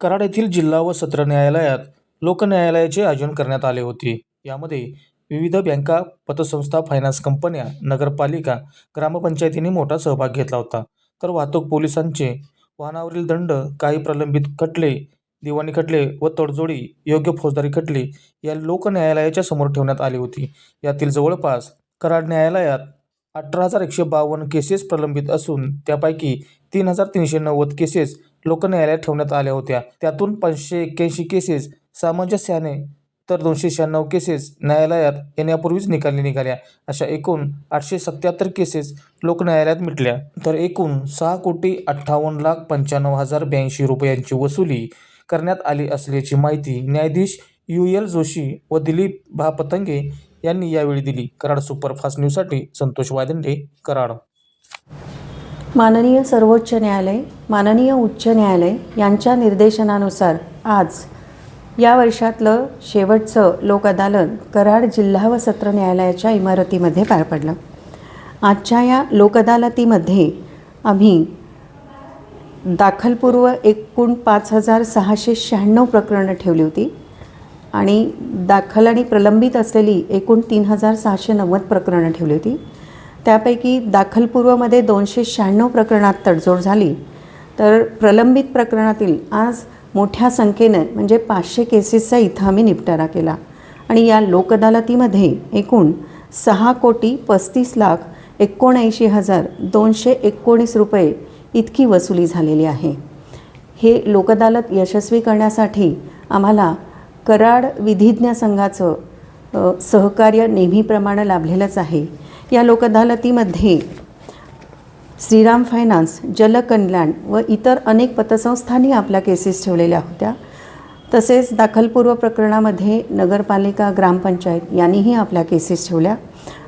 कराड येथील जिल्हा व सत्र न्यायालयात लोकन्यायालयाचे आयोजन करण्यात आले होते. यामध्ये विविध बँका पतसंस्था फायनान्स कंपन्या नगरपालिका ग्रामपंचायतींनी मोठा सहभाग घेतला होता. तर वाहतूक पोलिसांचे वाहनावरील दंड काही प्रलंबित खटले दिवाणी खटले व तडजोडी योग्य फौजदारी खटले या लोकन्यायालयाच्या समोर ठेवण्यात आली होती. यातील जवळपास कराड न्यायालयात अठरा हजार एकशे बावन्न केसेस प्रलंबित असून त्यापैकी तीन हजार तीनशे नव्वद केसेस लोकन्यायालयात ठेवण्यात आल्या होत्या. त्यातून पाचशे एक्क्याऐंशी केसेस सामंजस्याने तर दोनशे शहाण्णव केसेस न्यायालयात येण्यापूर्वीच निकाली निघाल्या. अशा एकूण आठशे सत्याहत्तर केसेस लोकन्यायालयात मिटल्या. तर एकूण सहा कोटी अठ्ठावन्न लाख पंच्याण्णव हजार ब्याऐंशी रुपयांची वसुली करण्यात आली असल्याची माहिती न्यायाधीश यू एल जोशी व दिलीप भापतंगे यांनी यावेळी दिली. कराड सुपरफास्ट न्यूजसाठी संतोष वायदंडे कराड. माननीय सर्वोच्च न्यायालय माननीय उच्च न्यायालय यांच्या निर्देशनानुसार आज या वर्षातलं शेवटचं लोक अदालत कराड जिल्हा व सत्र न्यायालयाच्या इमारतीमध्ये पार पडलं. आजच्या या लोक अदालतीमध्ये आम्ही दाखलपूर्व एकूण पाच हजार सहाशे शहाण्णव प्रकरणं ठेवली होती आणि दाखल आणि प्रलंबित असलेली एकूण तीन हजार सहाशे नव्वद प्रकरणं ठेवली होती. त्यापैकी दाखलपूर्वमध्ये दोनशे शहाण्णव प्रकरणात तडजोड झाली. तर प्रलंबित प्रकरणातील आज मोठ्या संख्येनं म्हणजे पाचशे केसेसचा इथं आम्ही निपटारा केला. आणि या लोकअदालतीमध्ये एकूण सहा कोटी पस्तीस लाख एकोणऐंशी हजार दोनशे एकोणीस रुपये इतकी वसुली झालेली आहे. हे लोकअदालत यशस्वी करण्यासाठी आम्हाला कराड विधिज्ञ संघाचं सहकार्य नेहमीप्रमाणे लाभलेलंच आहे. या लोकअदालतीमध्ये श्रीराम फायनान्स जलकल्याण व इतर अनेक पतसंस्थांनी आपल्या केसेस ठेवलेल्या होत्या. तसेच दाखलपूर्व प्रकरणामध्ये नगरपालिका ग्रामपंचायत यांनीही आपल्या केसेस ठेवल्या.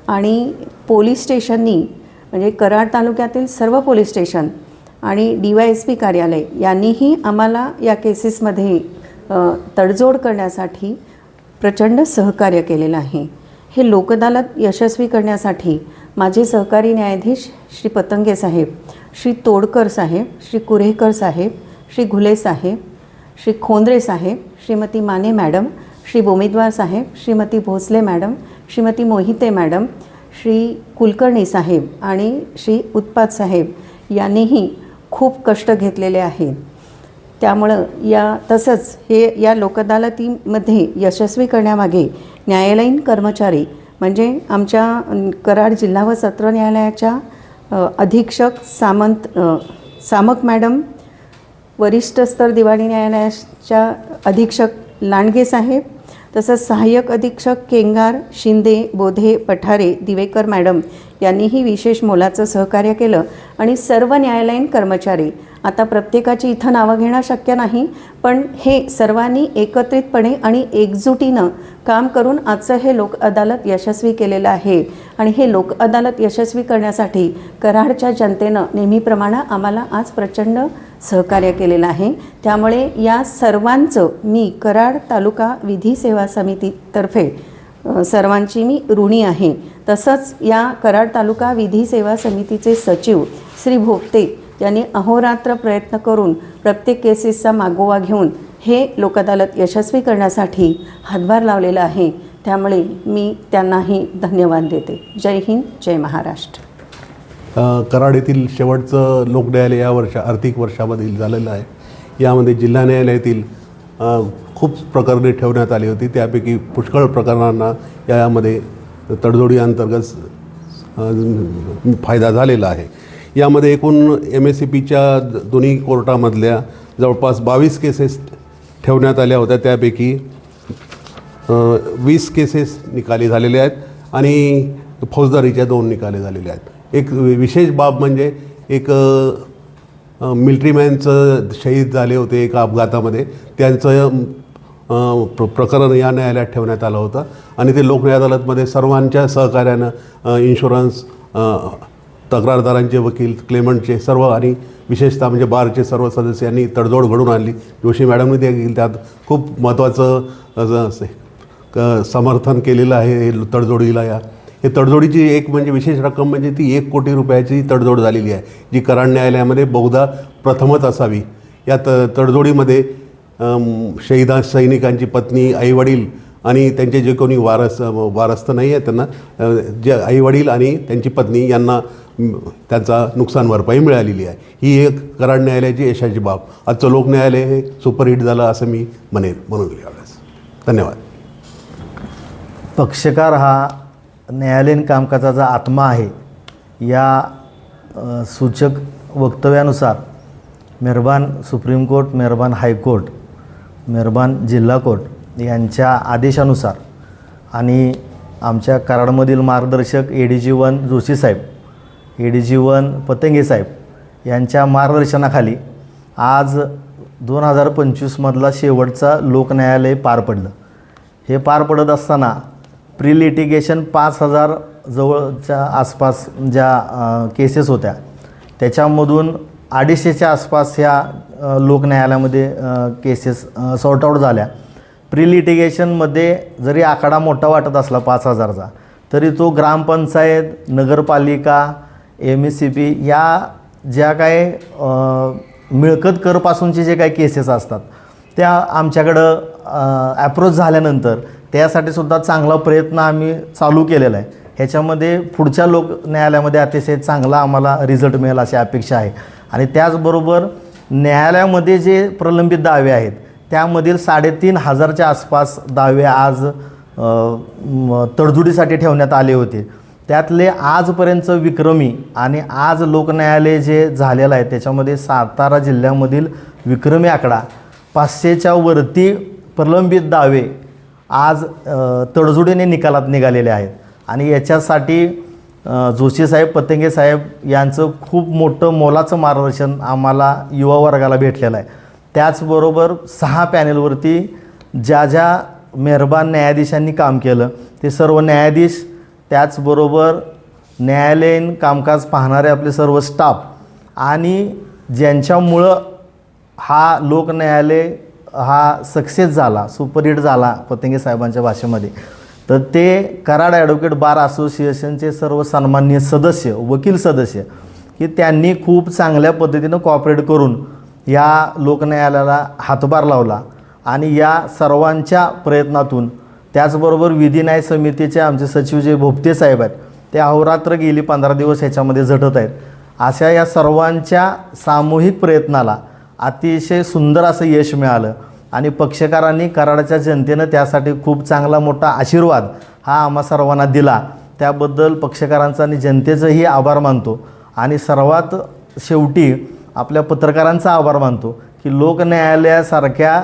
आणि पोलीस स्टेशननी म्हणजे कराड तालुक्यातील सर्व पोलीस स्टेशन आणि डी वाय एस पी कार्यालय यांनीही आम्हाला या केसेसमध्ये तडजोड करण्यासाठी प्रचंड सहकार्य केलेलं आहे. हे लोकदालात यशस्वी करण्यासाठी माझे सहकारी न्यायाधीश श्री पतंगे साहेब श्री तोडकर साहेब श्री कुरेकर साहेब श्री घुले साहेब श्री खोंद्रे साहेब श्रीमती माने मॅडम श्री बोमिद्वार साहेब श्रीमती भोसले मॅडम श्रीमती मोहिते मॅडम श्री कुलकर्णी साहेब आणि श्री उत्पाद साहेब यांनीही खूप कष्ट घेतलेले आहेत. त्यामुळं या तसंच हे या लोकअदालतीमध्ये यशस्वी करण्यामागे न्यायालयीन कर्मचारी म्हणजे आमच्या कराड जिल्हा व सत्र न्यायालयाच्या अधीक्षक सामंत सामक मॅडम वरिष्ठ स्तर दिवाणी न्यायालयाच्या अधीक्षक लांडगे साहेब तसंच सहाय्यक अधीक्षक केंगार शिंदे बोधे पठारे दिवेकर मॅडम यांनीही विशेष मोलाचं सहकार्य केलं. आणि सर्व न्यायालयीन कर्मचारी. आता प्रत्येकाची इथं नावं घेणं शक्य नाही पण हे सर्वांनी एकत्रितपणे आणि एकजुटीनं काम करून आजचं हे लोक अदालत यशस्वी केलेलं आहे. आणि हे लोक अदालत यशस्वी करण्यासाठी कराडच्या जनतेनं नेहमीप्रमाणे आम्हाला आज प्रचंड सहकार्य केलेलं आहे. त्यामुळे या सर्वांचं मी कराड तालुका विधी सेवा समितीतर्फे सर्वांची मी ऋणी आहे. तसंच या कराड तालुका विधी सेवा समितीचे सचिव श्री भोगते यांनी अहोरात्र प्रयत्न करून प्रत्येक केसेसचा मागोवा घेऊन हे लोकअदालत यशस्वी करण्यासाठी हातभार लावलेला आहे. त्यामुळे मी त्यांनाही धन्यवाद देते. जय हिंद जय महाराष्ट्र. कराड येथील शेवटचं लोकन्यायालय या वर्षा आर्थिक वर्षामधील झालेलं आहे. यामध्ये जिल्हा न्यायालयातील खूप प्रकरणे ठेवण्यात आली होती. त्यापैकी पुष्कळ प्रकरणांना यामध्ये तडजोडी अंतर्गत फायदा झालेला आहे. यामध्ये एकूण एम एस सी पीच्या दोन्ही कोर्टामधल्या जवळपास बावीस केसेस ठेवण्यात आल्या होत्या. त्यापैकी वीस केसेस निकाली झालेले आहेत आणि फौजदारीच्या दोन निकाले झालेले आहेत. एक विशेष बाब म्हणजे एक मिलिटरीमॅनचं शहीद झाले होते एका अपघातामध्ये. त्यांचं प्र प्रकरण या न्यायालयात ठेवण्यात आलं होतं. आणि ते लोक अदालतमध्ये सर्वांच्या सहकार्यानं इन्शुरन्स तक्रारदारांचे वकील क्लेमंटचे सर्व आणि विशेषतः म्हणजे बारचे सर्व सदस्यांनी तडजोड घडून आणली. जोशी मॅडमने देखील त्यात खूप महत्त्वाचं क- समर्थन केलेलं आहे तडजोडीला या हे तडजोडीची एक म्हणजे विशेष रक्कम म्हणजे ती एक कोटी रुपयाची तडजोड झालेली आहे जी कराड न्यायालयामध्ये बहुधा प्रथमच असावी. या त तडजोडीमध्ये शहीदा सैनिकांची पत्नी आईवडील आणि त्यांचे जे कोणी वारस वारस्थ नाही आहे त्यांना जे आईवडील आणि त्यांची पत्नी यांना त्यांचा नुकसान भरपाई मिळालेली आहे. ही एक कराड न्यायालयाची यशाची बाब. आजचं लोक न्यायालय हे सुपरहिट झालं असं मी म्हणेन म्हणून यावेळेस धन्यवाद. पक्षकार हा न्यायालयीन कामकाजाचा आत्मा आहे या सूचक वक्तव्यानुसार मेहरबान सुप्रीम कोर्ट मेहरबान हायकोर्ट मेहरबान जिल्हा कोर्ट यांच्या आदेशानुसार आणि आमच्या कराडमधील मार्गदर्शक A D G one Joshi Saheb A D G one Patange साहेब यांच्या मार्गदर्शनाखाली आज दोन हजार पंचवीसमधला शेवटचा लोकन्यायालय पार पडलं. हे पार पडत असताना प्री लिटिगेशन पाच हजार जवळच्या आसपास ज्या केसेस होत्या त्याच्यामधून अडीचशेच्या आसपास ह्या लोक लोकन्यायालयामध्ये केसेस सॉर्ट आऊट झाल्या. प्री लिटिगेशनमध्ये जरी आकडा मोठा वाटत असला पाच हजारचा तरी तो ग्रामपंचायत नगरपालिका एम एस सी पी या ज्या काय मिळकत करपासूनचे जे काही केसेस असतात त्या आमच्याकडं ॲप्रोच झाल्यानंतर त्यासाठी सुद्धा चांगला प्रयत्न आम्ही चालू केलेला आहे. ह्याच्यामध्ये पुढच्या लोक न्यायालयामध्ये अतिशय चांगला आम्हाला रिझल्ट मिळेल अशी अपेक्षा आहे. आणि त्याचबरोबर न्यायालयामध्ये जे प्रलंबित दावे आहेत त्यामधील साडेतीन हजारच्या आसपास दावे आज तडजोडीसाठी ठेवण्यात आले होते. त्यातले आजपर्यंतचं विक्रमी आणि आज लोकन्यायालय जे झालेलं आहे त्याच्यामध्ये सातारा जिल्ह्यामधील विक्रमी आकडा पाचशेच्या वरती प्रलंबित दावे आज तडजोडीने निकालात निघालेले आहेत. आणि याच्यासाठी जोशीसाहेब जोशी साहेब पतंगे साहेब यांचं खूप मोठं मोलाचं मार्गदर्शन आम्हाला युवा वर्गाला भेटलेलं आहे. त्याचबरोबर सहा पॅनेलवरती ज्या ज्या मेहरबान न्यायाधीशांनी काम केलं ते सर्व न्यायाधीश त्याचबरोबर न्यायालयीन कामकाज पाहणारे आपले सर्व स्टाफ आणि ज्यांच्यामुळं हा लोकन्यायालय हा सक्सेस झाला सुपरहिट झाला पतंगे साहेबांच्या भाषेमध्ये. तर ते कराड ॲडव्होकेट बार असोसिएशनचे सर्व सन्माननीय सदस्य वकील सदस्य की त्यांनी खूप चांगल्या पद्धतीनं कॉपरेट करून या लोकन्यायालयाला हातभार लावला आणि या सर्वांच्या प्रयत्नातून त्याचबरोबर विधी न्याय समितीचे आमचे सचिव जे भोपते साहेब आहेत ते अहोरात्र गेली पंधरा दिवस ह्याच्यामध्ये झटत आहेत. अशा या सर्वांच्या सामूहिक प्रयत्नाला अतिशय सुंदर असं यश मिळालं. आणि पक्षकारांनी कराडाच्या जनतेनं त्यासाठी खूप चांगला मोठा आशीर्वाद हा आम्हा सर्वांना दिला. त्याबद्दल पक्षकारांचा आणि जनतेचंही आभार मानतो. आणि सर्वात शेवटी आपल्या पत्रकारांचा आभार मानतो की लोकन्यायालयासारख्या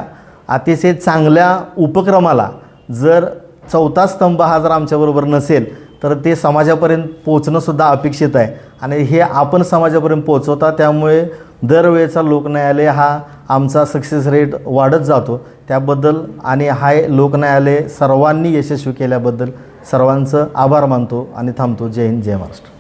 अतिशय चांगल्या उपक्रमाला जर चौथा स्तंभ हा जर आमच्याबरोबर नसेल तर ते समाजापर्यंत पोचणंसुद्धा अपेक्षित आहे. आणि हे आपण समाजापर्यंत पोचवता त्यामुळे दरवेळेचा लोकन्यायालय हा आमचा सक्सेस रेट वाढत जातो. त्याबद्दल आणि हा लोकन्यायालय सर्वांनी यशस्वी केल्याबद्दल सर्वांचं आभार मानतो आणि थांबतो. जय हिंद जय महाराष्ट्र.